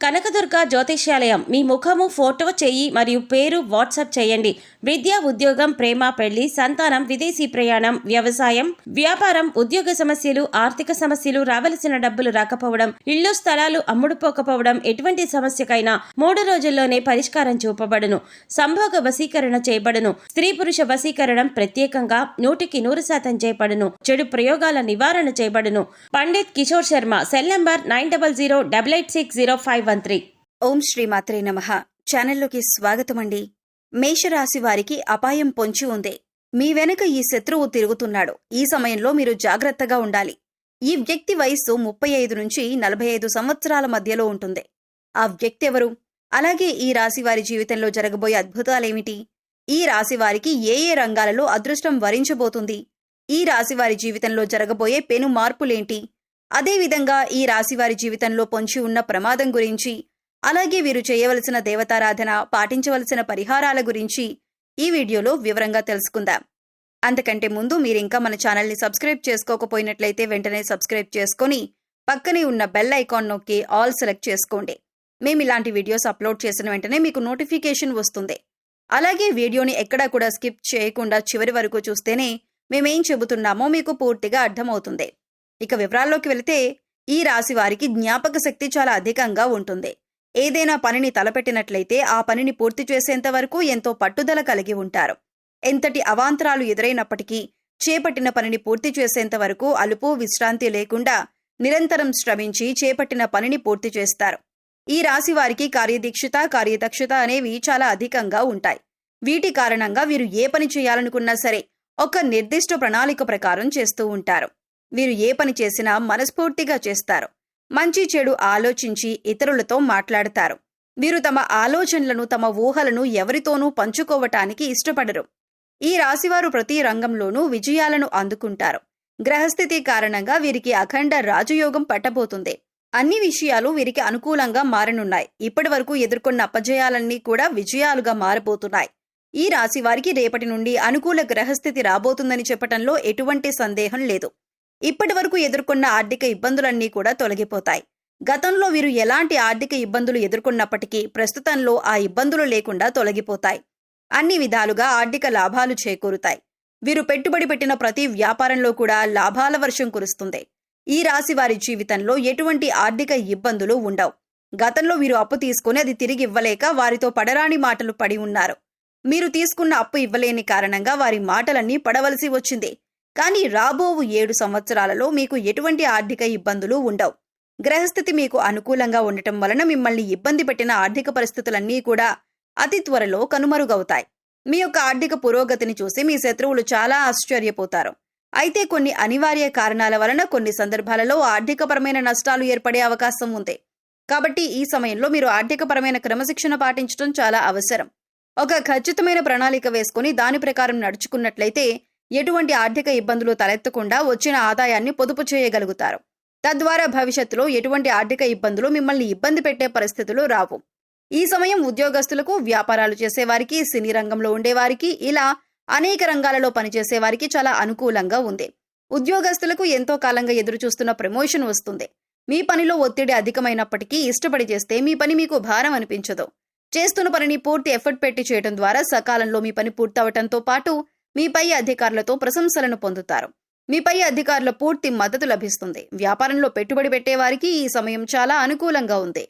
కనకదుర్గ జ్యోతిష్యాలయం. మీ ముఖము ఫోటో చేయి మరియు పేరు వాట్సాప్ చేయండి. విద్య ఉద్యోగం ప్రేమ పెళ్ళి సంతానం విదేశీ ప్రయాణం వ్యవసాయం వ్యాపారం ఉద్యోగ సమస్యలు ఆర్థిక సమస్యలు రావలసిన డబ్బులు రాకపోవడం ఇల్లు స్థలాలు అమ్ముడుపోకపోవడం ఎటువంటి సమస్యకైనా మూడు రోజుల్లోనే పరిష్కారం చూపబడును. సంభోగ వశీకరణ చేయబడును. స్త్రీ పురుష వశీకరణం ప్రత్యేకంగా నూటికి నూరు శాతం చేయబడును. చెడు ప్రయోగాల నివారణ చేయబడును. Pandit Kishore Sharma cell number nine double zero double eight six zero five Dhanvantri. ఓం శ్రీమాత్రే నమ. ఛానల్లోకి స్వాగతమండి. మేషరాశి వారికి అపాయం పొంచి ఉంది. మీ వెనుక ఈ శత్రువు తిరుగుతున్నాడు. ఈ సమయంలో మీరు జాగ్రత్తగా ఉండాలి. ఈ వ్యక్తి వయస్సు ముప్పై ఐదు నుంచి నలభై ఐదు సంవత్సరాల మధ్యలో ఉంటుంది. ఆ వ్యక్తి ఎవరు? అలాగే ఈ రాశి వారి జీవితంలో జరగబోయే అద్భుతాలేమిటి? ఈ రాశి వారికి ఏ ఏ రంగాలలో అదృష్టం వరించబోతుంది? ఈ రాశి వారి జీవితంలో జరగబోయే పెను మార్పులేంటి? అదేవిధంగా ఈ రాశివారి జీవితంలో పొంచి ఉన్న ప్రమాదం గురించి అలాగే వీరు చేయవలసిన దేవతారాధన పాటించవలసిన పరిహారాల గురించి ఈ వీడియోలో వివరంగా తెలుసుకుందాం. అంతకంటే ముందు మీరింకా మన ఛానల్ని సబ్స్క్రైబ్ చేసుకోకపోయినట్లయితే వెంటనే సబ్స్క్రైబ్ చేసుకొని పక్కనే ఉన్న బెల్ ఐకాన్ నొక్కి ఆల్ సెలెక్ట్ చేసుకోండి. మేము ఇలాంటి వీడియోస్ అప్లోడ్ చేసిన వెంటనే మీకు నోటిఫికేషన్ వస్తుంది. అలాగే వీడియోని ఎక్కడా కూడా స్కిప్ చేయకుండా చివరి వరకు చూస్తేనే మేమేం చెబుతున్నామో మీకు పూర్తిగా అర్థమవుతుంది. ఇక వివరాల్లోకి వెళితే ఈ రాశి వారికి జ్ఞాపక శక్తి చాలా అధికంగా ఉంటుంది. ఏదైనా పనిని తలపెట్టినట్లయితే ఆ పనిని పూర్తి చేసేంత వరకు ఎంతో పట్టుదల కలిగి ఉంటారు. ఎంతటి అవాంతరాలు ఎదురైనప్పటికీ చేపట్టిన పనిని పూర్తి చేసేంత వరకు అలుపు విశ్రాంతి లేకుండా నిరంతరం శ్రమించి చేపట్టిన పనిని పూర్తి చేస్తారు. ఈ రాశి వారికి కార్యదీక్షత కార్యదక్షత అనేవి చాలా అధికంగా ఉంటాయి. వీటి కారణంగా వీరు ఏ పని చేయాలనుకున్నా సరే ఒక నిర్దిష్ట ప్రణాళిక ప్రకారం చేస్తూ ఉంటారు. వీరు ఏ పని చేసినా మనస్ఫూర్తిగా చేస్తారు. మంచి చెడు ఆలోచించి ఇతరులతో మాట్లాడతారు. వీరు తమ ఆలోచనలను తమ ఊహలను ఎవరితోనూ పంచుకోవటానికి ఇష్టపడరు. ఈ రాశివారు ప్రతి రంగంలోనూ విజయాలను అందుకుంటారు. గ్రహస్థితి కారణంగా వీరికి అఖండ రాజయోగం పట్టబోతుంది. అన్ని విషయాలు వీరికి అనుకూలంగా మారనున్నాయి. ఇప్పటి వరకు ఎదుర్కొన్న అపజయాలన్నీ కూడా విజయాలుగా మారబోతున్నాయి. ఈ రాశి వారికి రేపటి నుండి అనుకూల గ్రహస్థితి రాబోతుందని చెప్పటంలో ఎటువంటి సందేహం లేదు. ఇప్పటి వరకు ఎదుర్కొన్న ఆర్థిక ఇబ్బందులన్నీ కూడా తొలగిపోతాయి. గతంలో వీరు ఎలాంటి ఆర్థిక ఇబ్బందులు ఎదుర్కొన్నప్పటికీ ప్రస్తుతంలో ఆ ఇబ్బందులు లేకుండా తొలగిపోతాయి. అన్ని విధాలుగా ఆర్థిక లాభాలు చేకూరుతాయి. వీరు పెట్టుబడి పెట్టిన ప్రతి వ్యాపారంలో కూడా లాభాల వర్షం కురుస్తుంది. ఈ రాశి వారి జీవితంలో ఎటువంటి ఆర్థిక ఇబ్బందులు ఉండవు. గతంలో వీరు అప్పు తీసుకుని అది తిరిగి ఇవ్వలేక వారితో పడరాని మాటలు పడి ఉన్నారు. మీరు తీసుకున్న అప్పు ఇవ్వలేని కారణంగా వారి మాటలన్నీ పడవలసి వచ్చింది. కానీ రాబోవు ఏడు సంవత్సరాలలో మీకు ఎటువంటి ఆర్థిక ఇబ్బందులు ఉండవు. గ్రహస్థితి మీకు అనుకూలంగా ఉండటం వలన మిమ్మల్ని ఇబ్బంది పెట్టిన ఆర్థిక పరిస్థితులన్నీ కూడా అతి త్వరలో కనుమరుగవుతాయి. మీ యొక్క ఆర్థిక పురోగతిని చూసి మీ శత్రువులు చాలా ఆశ్చర్యపోతారు. అయితే కొన్ని అనివార్య కారణాల వలన కొన్ని సందర్భాలలో ఆర్థికపరమైన నష్టాలు ఏర్పడే అవకాశం ఉంది. కాబట్టి ఈ సమయంలో మీరు ఆర్థికపరమైన క్రమశిక్షణ పాటించడం చాలా అవసరం. ఒక ఖచ్చితమైన ప్రణాళిక వేసుకుని దాని ప్రకారం నడుచుకున్నట్లయితే ఎటువంటి ఆర్థిక ఇబ్బందులు తలెత్తకుండా వచ్చిన ఆదాయాన్ని పొదుపు చేయగలుగుతారు. తద్వారా భవిష్యత్తులో ఎటువంటి ఆర్థిక ఇబ్బందులు మిమ్మల్ని ఇబ్బంది పెట్టే పరిస్థితులు రావు. ఈ సమయం ఉద్యోగస్తులకు వ్యాపారాలు చేసేవారికి సినీ రంగంలో ఉండేవారికి ఇలా అనేక రంగాలలో పనిచేసేవారికి చాలా అనుకూలంగా ఉంది. ఉద్యోగస్తులకు ఎంతో కాలంగా ఎదురుచూస్తున్న ప్రమోషన్ వస్తుంది. మీ పనిలో ఒత్తిడి అధికమైనప్పటికీ ఇష్టపడి చేస్తే మీ పని మీకు భారం అనిపించదు. చేస్తున్న పనిని పూర్తి ఎఫర్ట్ పెట్టి చేయడం ద్వారా సకాలంలో మీ పని పూర్తవటంతో పాటు మీ పై అధికారులతో ప్రశంసలను పొందుతారు. మీపై అధికారుల పూర్తి మద్దతు లభిస్తుంది. వ్యాపారంలో పెట్టుబడి పెట్టేవారికి ఈ సమయం చాలా అనుకూలంగా ఉంది.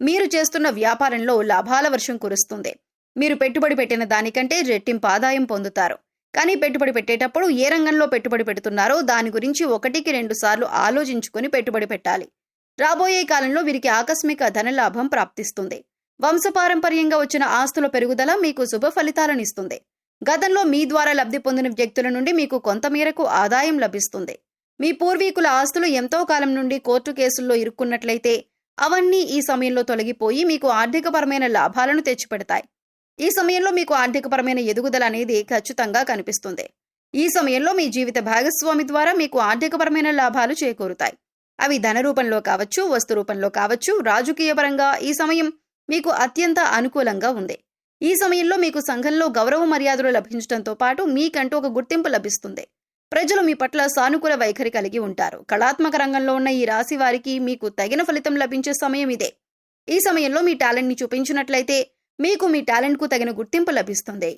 మీరు చేస్తున్న వ్యాపారంలో లాభాల వర్షం కురుస్తుంది. మీరు పెట్టుబడి పెట్టిన దానికంటే రెట్టింపు ఆదాయం పొందుతారు. కానీ పెట్టుబడి పెట్టేటప్పుడు ఏ రంగంలో పెట్టుబడి పెడుతున్నారో దాని గురించి ఒకటికి రెండు సార్లు ఆలోచించుకుని పెట్టుబడి పెట్టాలి. రాబోయే కాలంలో వీరికి ఆకస్మిక ధనలాభం ప్రాప్తిస్తుంది. వంశపారంపర్యంగా వచ్చిన ఆస్తుల పెరుగుదల మీకు శుభ ఫలితాలను ఇస్తుంది. గతంలో మీ ద్వారా లబ్ధి పొందిన వ్యక్తుల నుండి మీకు కొంత మేరకు ఆదాయం లభిస్తుంది. మీ పూర్వీకుల ఆస్తులు ఎంతో కాలం నుండి కోర్టు కేసుల్లో ఇరుక్కున్నట్లయితే అవన్నీ ఈ సమయంలో తొలగిపోయి మీకు ఆర్థికపరమైన లాభాలను తెచ్చిపెడతాయి. ఈ సమయంలో మీకు ఆర్థికపరమైన ఎదుగుదల అనేది ఖచ్చితంగా కనిపిస్తుంది. ఈ సమయంలో మీ జీవిత భాగస్వామి ద్వారా మీకు ఆర్థికపరమైన లాభాలు చేకూరుతాయి. అవి ధన రూపంలో కావచ్చు వస్తు రూపంలో కావచ్చు రాజకీయపరంగా ఈ సమయం మీకు అత్యంత అనుకూలంగా ఉంది. ఈ సమయంలో మీకు సంఘంలో గౌరవ మర్యాదలు లభించడంతో పాటు మీకంటూ ఒక గుర్తింపు లభిస్తుంది. ప్రజలు మీ పట్ల సానుకూల వైఖరి కలిగి ఉంటారు. కళాత్మక రంగంలో ఉన్న ఈ రాశి వారికి మీకు తగిన ఫలితం లభించే సమయం ఇదే. ఈ సమయంలో మీ టాలెంట్ని చూపించినట్లయితే మీకు మీ టాలెంట్కు తగిన గుర్తింపు లభిస్తుంది.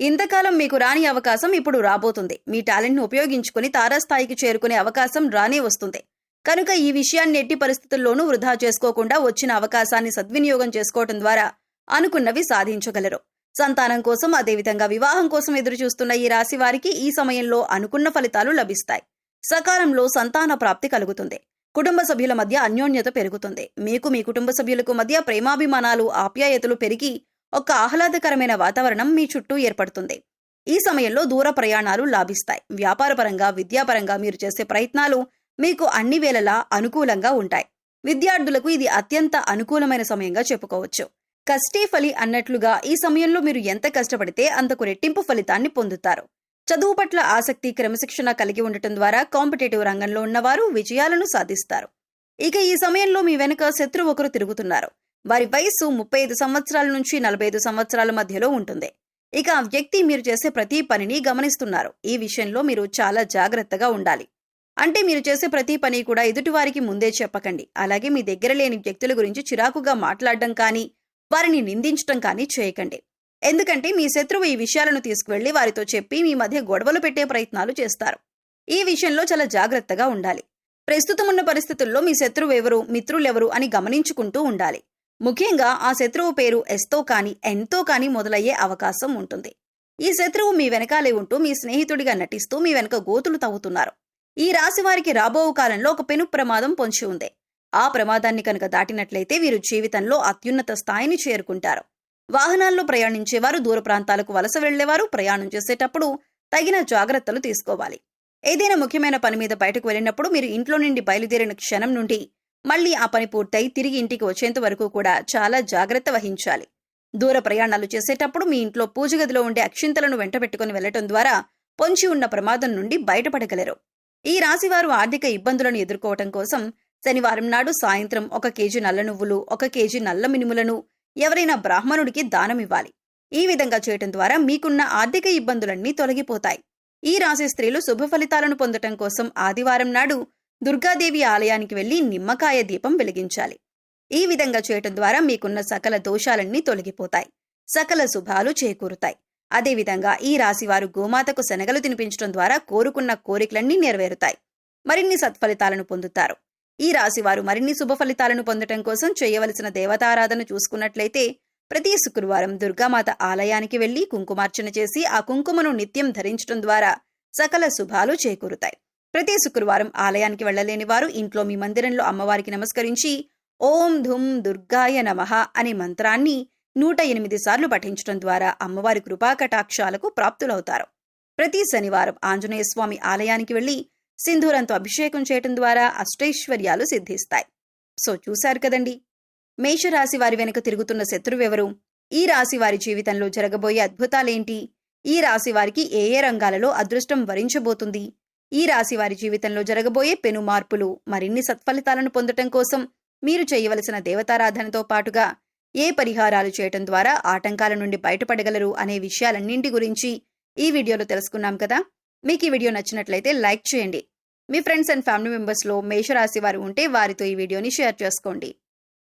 ఇంతకాలం మీకు రాని అవకాశం ఇప్పుడు రాబోతుంది. మీ టాలెంట్ను ఉపయోగించుకుని తారాస్థాయికి చేరుకునే అవకాశం రానే వస్తుంది. కనుక ఈ విషయాన్ని ఎట్టి పరిస్థితుల్లోనూ వృధా చేసుకోకుండా వచ్చిన అవకాశాన్ని సద్వినియోగం చేసుకోవటం ద్వారా అనుకున్నవి సాధించగలరు. సంతానం కోసం అదేవిధంగా వివాహం కోసం ఎదురు చూస్తున్న ఈ రాశి వారికి ఈ సమయంలో అనుకున్న ఫలితాలు లభిస్తాయి. సకాలంలో సంతాన ప్రాప్తి కలుగుతుంది. కుటుంబ సభ్యుల మధ్య అన్యోన్యత పెరుగుతుంది. మీకు మీ కుటుంబ సభ్యులకు మధ్య ప్రేమాభిమానాలు ఆప్యాయతలు పెరిగి ఒక ఆహ్లాదకరమైన వాతావరణం మీ చుట్టూ ఏర్పడుతుంది. ఈ సమయంలో దూర ప్రయాణాలు లాభిస్తాయి. వ్యాపారపరంగా విద్యాపరంగా మీరు చేసే ప్రయత్నాలు మీకు అన్ని వేళలా అనుకూలంగా ఉంటాయి. విద్యార్థులకు ఇది అత్యంత అనుకూలమైన సమయంగా చెప్పుకోవచ్చు. కష్టే ఫలి అన్నట్లుగా ఈ సమయంలో మీరు ఎంత కష్టపడితే అంతకు రెట్టింపు ఫలితాన్ని పొందుతారు. చదువు పట్ల ఆసక్తి క్రమశిక్షణ కలిగి ఉండటం ద్వారా కాంపిటేటివ్ రంగంలో ఉన్నవారు విజయాలను సాధిస్తారు. ఇక ఈ సమయంలో మీ వెనుక శత్రు ఒకరు తిరుగుతున్నారు. వారి వయస్సు ముప్పై ఐదు సంవత్సరాల నుంచి నలభై ఐదు సంవత్సరాల మధ్యలో ఉంటుంది. ఇక ఆ వ్యక్తి మీరు చేసే ప్రతి పనిని గమనిస్తున్నారు. ఈ విషయంలో మీరు చాలా జాగ్రత్తగా ఉండాలి. అంటే మీరు చేసే ప్రతి పని కూడా ఎదుటివారికి ముందే చెప్పకండి. అలాగే మీ దగ్గర లేని వ్యక్తుల గురించి చిరాకుగా మాట్లాడడం కానీ వారిని నిందించటం కానీ చేయకండి. ఎందుకంటే మీ శత్రువు ఈ విషయాలను తీసుకువెళ్ళి వారితో చెప్పి మీ మధ్య గొడవలు పెట్టే ప్రయత్నాలు చేస్తారు. ఈ విషయంలో చాలా జాగ్రత్తగా ఉండాలి. ప్రస్తుతం ఉన్న పరిస్థితుల్లో మీ శత్రువు ఎవరు మిత్రులెవరు అని గమనించుకుంటూ ఉండాలి. ముఖ్యంగా ఆ శత్రువు పేరు ఎస్తో కానీ ఎంతో కానీ మొదలయ్యే అవకాశం ఉంటుంది. ఈ శత్రువు మీ వెనకాలే ఉంటూ మీ స్నేహితుడిగా నటిస్తూ మీ వెనక గోతులు తవ్వుతున్నారు. ఈ రాశి వారికి రాబో కాలంలో ఒక పెను ప్రమాదం పొంచి ఉంది. ఆ ప్రమాదాన్ని కనుక దాటినట్లయితే వీరు జీవితంలో అత్యున్నత స్థాయిని చేరుకుంటారు. వాహనాల్లో ప్రయాణించేవారు దూర ప్రాంతాలకు వలస వెళ్ళేవారు ప్రయాణం చేసేటప్పుడు తగిన జాగ్రత్తలు తీసుకోవాలి. ఏదైనా ముఖ్యమైన పని మీద బయటకు వెళ్ళినప్పుడు మీరు ఇంట్లో నుండి బయలుదేరిన క్షణం నుండి మళ్ళీ ఆ పని పూర్తయి తిరిగి ఇంటికి వచ్చేంత వరకు కూడా చాలా జాగ్రత్త వహించాలి. దూర ప్రయాణాలు చేసేటప్పుడు మీ ఇంట్లో పూజ గదిలో ఉండే అక్షింతలను వెంటబెట్టుకుని వెళ్ళటం ద్వారా పొంచి ఉన్న ప్రమాదం నుండి బయటపడగలరు. ఈ రాశివారు ఆర్థిక ఇబ్బందులను ఎదుర్కోవటం కోసం శనివారం నాడు సాయంత్రం ఒక కేజీ నల్ల నువ్వులు ఒక కేజీ నల్ల మినుములను ఎవరైనా బ్రాహ్మణుడికి దానమివ్వాలి ఈ విధంగా చేయటం ద్వారా మీకున్న ఆర్థిక ఇబ్బందులన్నీ తొలగిపోతాయి. ఈ రాశి స్త్రీలు శుభ ఫలితాలను పొందటం కోసం ఆదివారం నాడు దుర్గాదేవి ఆలయానికి వెళ్ళి నిమ్మకాయ దీపం వెలిగించాలి. ఈ విధంగా చేయటం ద్వారా మీకున్న సకల దోషాలన్నీ తొలగిపోతాయి. సకల శుభాలు చేకూరుతాయి. అదేవిధంగా ఈ రాశివారు గోమాతకు శనగలు తినిపించడం ద్వారా కోరుకున్న కోరికలన్నీ నెరవేరుతాయి. మరిన్ని సత్ఫలితాలను పొందుతారు. ఈ రాశివారు మరిన్ని శుభ ఫలితాలను పొందటం కోసం చేయవలసిన దేవతారాధన చూసుకున్నట్లయితే ప్రతి శుక్రవారం దుర్గామాత ఆలయానికి వెళ్ళి కుంకుమార్చన చేసి ఆ కుంకుమను నిత్యం ధరించడం ద్వారా సకల శుభాలు చేకూరుతాయి. ప్రతి శుక్రవారం ఆలయానికి వెళ్ళలేని వారు ఇంట్లో మీ మందిరంలో అమ్మవారికి నమస్కరించి ఓం ధుం దుర్గాయ నమః అనే మంత్రాన్ని నూట ఎనిమిది సార్లు పఠించడం ద్వారా అమ్మవారి కృపాకటాక్షాలకు ప్రాప్తులవుతారు. ప్రతి శనివారం ఆంజనేయ స్వామి ఆలయానికి వెళ్ళి సింధూరంతో అభిషేకం చేయటం ద్వారా అష్టైశ్వర్యాలు సిద్ధిస్తాయి. సో చూశారు కదండి! మేషరాశి వారి వెనుక తిరుగుతున్న శత్రువెవరు ఈ రాశి వారి జీవితంలో జరగబోయే అద్భుతాలేంటి? ఈ రాశి వారికి ఏ ఏ రంగాలలో అదృష్టం వరించబోతుంది? ఈ రాశి వారి జీవితంలో జరగబోయే పెను మార్పులు మరిన్ని సత్ఫలితాలను పొందటం కోసం మీరు చేయవలసిన దేవతారాధనతో పాటుగా ఏ పరిహారాలు చేయటం ద్వారా ఆటంకాల నుండి బయటపడగలరు అనే విషయాలన్నింటి గురించి ఈ వీడియోలో తెలుసుకున్నాం కదా! మీకు ఈ వీడియో నచ్చినట్లయితే లైక్ చేయండి. మీ ఫ్రెండ్స్ అండ్ ఫ్యామిలీ మెంబర్స్లో మేషరాశి వారు ఉంటే వారితో ఈ వీడియోని షేర్ చేసుకోండి.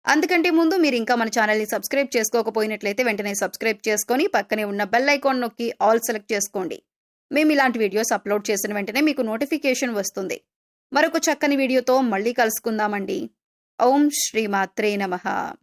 అందుకంటే ముందు మీరు ఇంకా మన ఛానల్ని సబ్స్క్రైబ్ చేసుకోకపోయినట్లయితే వెంటనే సబ్స్క్రైబ్ చేసుకొని పక్కనే ఉన్న బెల్ ఐకాన్ నొక్కి ఆల్ సెలెక్ట్ చేసుకోండి. మేము ఇలాంటి వీడియోస్ అప్లోడ్ చేసిన వెంటనే మీకు నోటిఫికేషన్ వస్తుంది. మరొక చక్కని వీడియోతో మళ్ళీ కలుసుకుందామండి. ఓం శ్రీమాత్రే నమ.